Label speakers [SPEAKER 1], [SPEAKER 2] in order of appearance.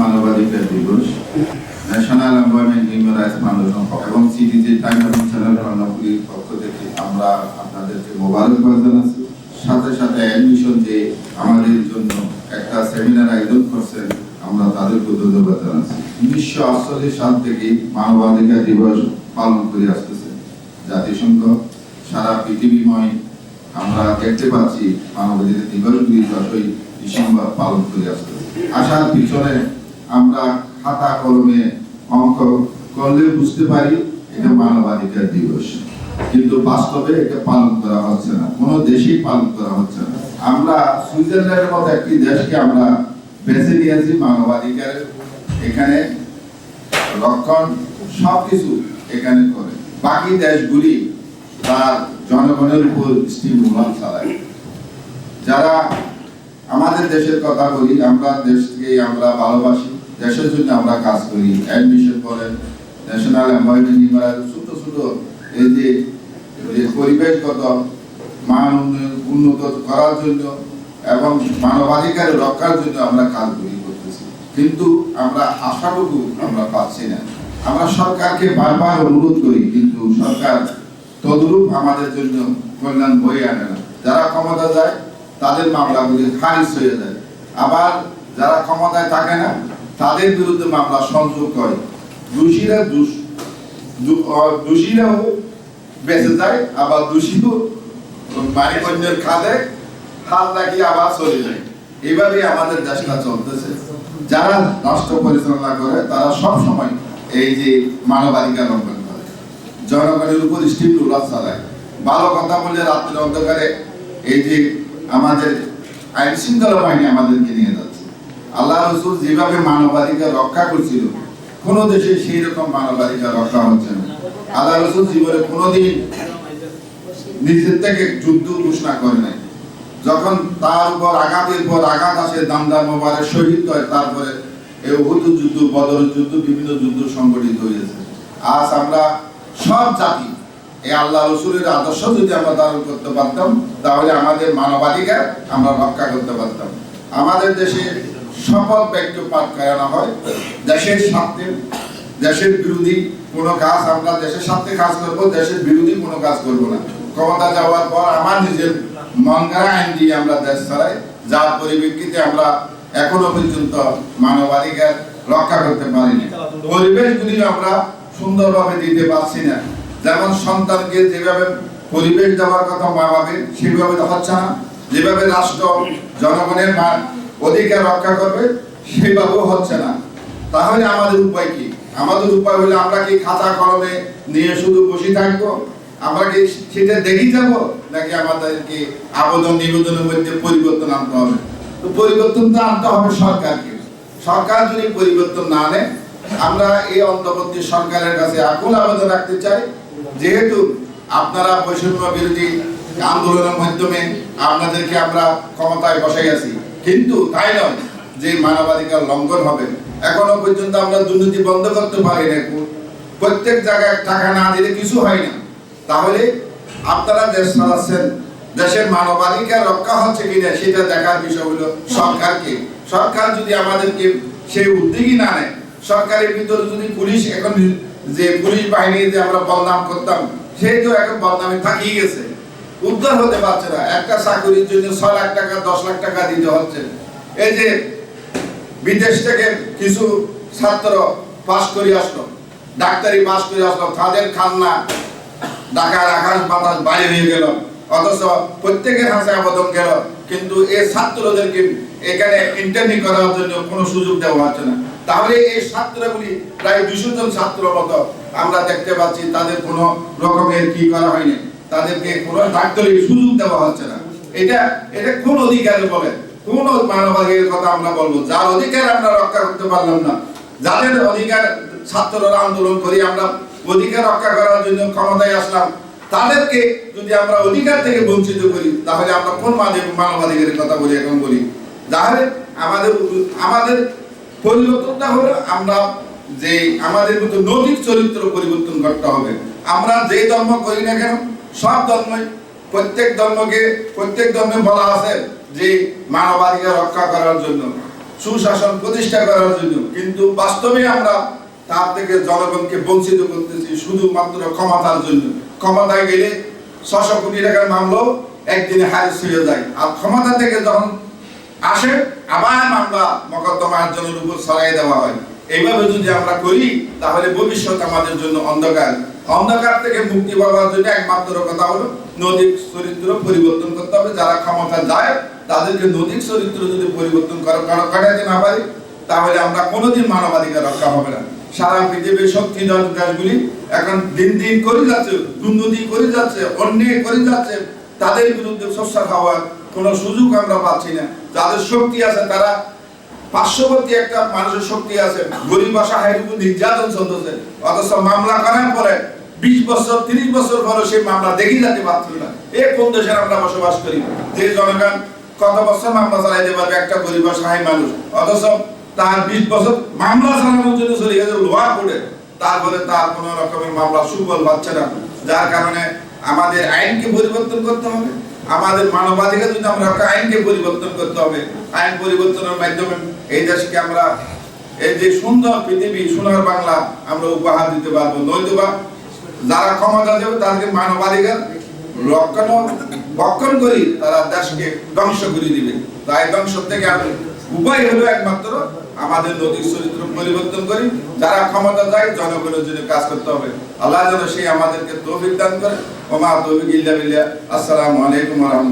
[SPEAKER 1] মানবাধিকার দিবস national environment human rights foundation এবং সিটিজি টাইম এবং চ্যানেল কর্ণপুরীর পক্ষ থেকে আমরা আপনাদেরকে মোবারকবাদ জানাচ্ছি। সাথে সাথে অ্যাডমিশন যে আমাদের জন্য একটা সেমিনার আয়োজন করছেন, আমরা তাদেরকে ধন্যবাদ জানাচ্ছি। উনিশশো আটচল্লিশ সাল থেকে মানবাধিকার দিবস পালন করে আসতেছে। জাতিসংঘ, সারা পৃথিবীময় আমরা দেখতে পাচ্ছি মানবাধিকার দিবসগুলি দশই ডিসেম্বর পালন করে আসতেছে। আসার পিছনে আমরা খাতা কলমে অঙ্ক করলে বুঝতে পারি এটা মানবাধিকার দিবস। কিন্তু বাস্তবে এটা পালন করা হচ্ছে না। কোনো দেশেই পালন করা হচ্ছে না। আমরা সুইজারল্যান্ডের মতো একটি দেশকে আমরা বেছে নিয়েছি মানবাধিকার এখানে রক্ষণ সবকিছু এখানে করে। বাকি দেশগুলি তার জনগণের উপর স্টিমুলাম চালায়। যারা আমাদের দেশের কথা বলি, আমরা দেশকে আমরা ভালোবাসি। দেশের জন্য আমরা কাজ করি। অ্যাডমিশন করেন ন্যাশনাল এনভায়রনমেন্ট ছোট ছোট এই যে পরিবেশগত মান উন্নত করার জন্য এবং মানবাধিকার রক্ষার জন্য আমরা কাজগুলি করতেছি। কিন্তু আমরা আশাটুকু আমরা পাচ্ছি না। আমরা সরকারকে বারবার অনুরোধ করি, কিন্তু সরকার তদরূপ আমাদের জন্য কল্যাণ বয়ে আনে না। যারা ক্ষমতা যায়, তাদের মামলাগুলি খারিজ হয়ে যায়। আবার যারা ক্ষমতায় থাকে না তাদের বিরুদ্ধে মামলা সংযোগ করে। দোষীরা দোষ দোষীরাও বেঁচে যায়, আবার দোষীও মানিকন্যের খাদে হাত লাগিয়ে আবার চলে যায়। এইভাবে আমাদের দেশটা চলতেছে। যারা রাষ্ট্র পরিচালনা করে, তারা সব সময় এই যে মানবাধিকার লঙ্ঘন করে। জনগণের উপর স্টিম রুলার চালায়। ভালো কথা বলে রাত্রের অন্ধকারে এই যে আমাদের আইন শৃঙ্খলা বাহিনী আমাদেরকে নিয়ে যাচ্ছে। আল্লাহ রসুল যেভাবে মানবাধিকার রক্ষা করছিল, কোন দেশে সেই রকম মানবাধিকার রক্ষা হচ্ছে না। আল্লাহ রসুল জীবনে কোনোদিন নিজের থেকে যুদ্ধ ঘোষণা করে নাই। যখন তার উপর আঘাতের পর আঘাত আসে, দামদার মোবারক শহীদ হয়, তারপরে এই উহুদ যুদ্ধ, বদর যুদ্ধ, বিভিন্ন যুদ্ধ সংগঠিত হয়েছে। আজ আমরা সব জাতি, এই আল্লাহ রসুলের আদর্শ যদি আমরা ধারণ করতে পারতাম, তাহলে আমাদের মানবাধিকার আমরা রক্ষা করতে পারতাম। আমাদের দেশে শপথ বাক্য পাঠ করানো হয়। দেশের স্বার্থে, দেশের বিরোধী কোনো কাজ আমরা দেশের স্বার্থে কাজ করব, দেশের বিরোধী কোনো কাজ করব না। ক্ষমতা যাওয়ার পর আমার নিজের গড়া আইন দিয়ে আমরা দেশ চালাই, যার পরিপ্রেক্ষিতে আমরা এখনও পর্যন্ত মানবাধিকার রক্ষা করতে পারিনি। পরিবেশগুলি আমরা সুন্দরভাবে দিতে পারছি না। যেমন সন্তানকে যেভাবে পরিবেশ দেওয়ার কথা মা বাবের সেভাবে হচ্ছে না। যেভাবে রাষ্ট্র, জনগণের অধিকার রক্ষা করবে সেভাবেও হচ্ছে না। তাহলে আমাদের উপায় কি? আমাদের উপায় হলে আমরা কি খাতা কলমে নিয়ে শুধু বসে থাকব? আমরা কি সেটা দেখি যাব? নাকি আমাদেরকে আবেদন নিবেদনের মধ্যে পরিবর্তন আনতে হবে? তো পরিবর্তন তো আনতে হবে সরকারকে। সরকার যদি পরিবর্তন না আনে আমরা এই অন্তর্বর্তী সরকারের কাছে আকুল আবেদন রাখতে চাই। যেহেতু আপনারা বৈষম্য বিরোধী আন্দোলনের মাধ্যমে আপনাদেরকে আমরা ক্ষমতায় বসাই আছি। কিন্তু তাই নয় যে মানবাধিকার লঙ্ঘন হবে। এখনও পর্যন্ত আমরা দুর্নীতি বন্ধ করতে পারি না প্রত্যেক জায়গায় টাকা না দিলে কিছু হয় না। তাহলে আপনারা দেশ চালাচ্ছেন। দেশের মানবাধিকার রক্ষা হচ্ছে কিনা সেটা দেখার বিষয় হলো সরকারকে। সরকার যদি আমাদেরকে সেই উদ্যোগই না নেয়, সরকারের ভিতরে যদি পুলিশ এখন যে পুলিশ বাহিনী যে আমরা বদনাম করতাম, সেই তো এখন বদনামে থাকিয়ে গেছে। উদ্ধার হতে পারছে না। একটা চাকরির জন্য ছয় লাখ টাকা, দশ লাখ টাকা দিতে হচ্ছে। এই যে বিদেশ থেকে কিছু ছাত্র পাশ করে আসলো, ডাক্তারি পাশ করে আসলো, তাদের খান্না ঢাকার আকাশ বাতাস বাইরে হয়ে গেল, অথচ প্রত্যেকের হাসে আবেদন গেল, কিন্তু এই ছাত্রদেরকে এখানে ইন্টারনি করার জন্য কোনো সুযোগ দেওয়া হচ্ছে না। তাহলে এই ছাত্রগুলি প্রায় দুশো জন ছাত্র মতো আমরা দেখতে পাচ্ছি, তাদের কোনো রকমের কি করা হয়নি। তাদেরকে কোনো ডাক্তারি সুযোগ দেওয়া হচ্ছে না। এটা এটা কোন অধিকারে বলে কোন মানবাধিকারের কথা আমরা বলব? যার অধিকার আমরা রক্ষা করতে পারলাম না। যাদের অধিকার ছাত্ররা আন্দোলন করি, আমরা অধিকার রক্ষা করার জন্য ক্ষমতায় আসলাম। তাদেরকে যদি আমরা অধিকার থেকে বঞ্চিত করি, তাহলে আমরা কোন মানব- মানবাধিকারের কথা বলি, এখন বলি? তাহলে আমাদের আমাদের পরিবর্তনটা হলো আমরা যে আমাদের মতো নৈতিক চরিত্র পরিবর্তন করতে হবে। আমরা যে ধর্ম করি না কেন সব ধর্মই, প্রত্যেক ধর্মকে, প্রত্যেক ধর্মে বলা আছে যে মানবাধিকার রক্ষা করার জন্য, সুশাসন প্রতিষ্ঠা করার জন্য। কিন্তু বাস্তবে আমরা তার থেকে জনগণকে বঞ্চিত করতেছি শুধুমাত্র ক্ষমতার জন্য। ক্ষমতায় গেলে ছশো কোটি টাকার মামলাও একদিনে হারিস হয়ে যায়। আর ক্ষমতা থেকে যখন আসে, আবার মামলা মকদ্দমার জনের উপর ছড়াই দেওয়া হয়। এইভাবে যদি আমরা করি, তাহলে ভবিষ্যৎ আমাদের জন্য অন্ধকার। অন্ধকার থেকে মুক্তি পাওয়ার জন্য একমাত্র কথা হলো নৈতিক চরিত্র পরিবর্তন করতে হবে। যারা ক্ষমতা যায়, তাদেরকে নৈতিক চরিত্র যদি পরিবর্তন করা- না পারি, তাহলে আমরা কোনোদিন মানবাধিকার রক্ষা হবে না। সারা পৃথিবীর শক্তিধর দেশগুলি এখন দিন দিন করে যাচ্ছে, দুর্নীতি করে যাচ্ছে, অন্যায় করে যাচ্ছে। তাদের বিরুদ্ধে সোচ্চার হওয়ার কোনো সুযোগ আমরা পাচ্ছি না। যাদের শক্তি আছে তারা পার্শ্ববর্তী একটা মানুষের শক্তি আছে। গরিব অসহায়ের উপর নির্যাতন চলতেছে। অথচ মামলা করার পরে বিশ বছর, তিরিশ বছর পরে সেই মামলা দেখি যেতে পারছিল না। এ কোন দেশে আমরা বসবাস করি? যে জনগণ কত বছর মামলা চালাইতে পারবে একটা গরিব অসহায় মানুষ? অথচ তার বিশ বছর মামলা চালানোর জন্য চলে গেছে লোহা করে তারপরে তার কোন রকমের মামলা সুফল পাচ্ছে না। যার কারণে আমাদের আইনকে পরিবর্তন করতে হবে। আমাদের মানবাধিকার যদি আমরা আইনকে পরিবর্তন করতে হবে, আইন পরিবর্তনের মাধ্যমে এই দেশকে আমরা, এই যে সুন্দর পৃথিবী, সোনার বাংলা আমরা উপহার দিতে পারব। নয়তোবা যারা ক্ষমতা দেবে তাদেরকে মানবাধিকার রক্ষণ ভক্ষণ করি তারা দেশকে ধ্বংস করে দিবে। তাই ধ্বংস থেকে আমি উপায় হলো একমাত্র আমাদের নৈতিক চরিত্র পরিবর্তন করি। যারা ক্ষমতা যায় জনগণের জন্য কাজ করতে হবে। আল্লাহ যেন সেই আমাদেরকে তৌফিক দান করে। ওমা তৌফিক ইল্লা বিল্লাহ। আসসালামু আলাইকুম ওয়া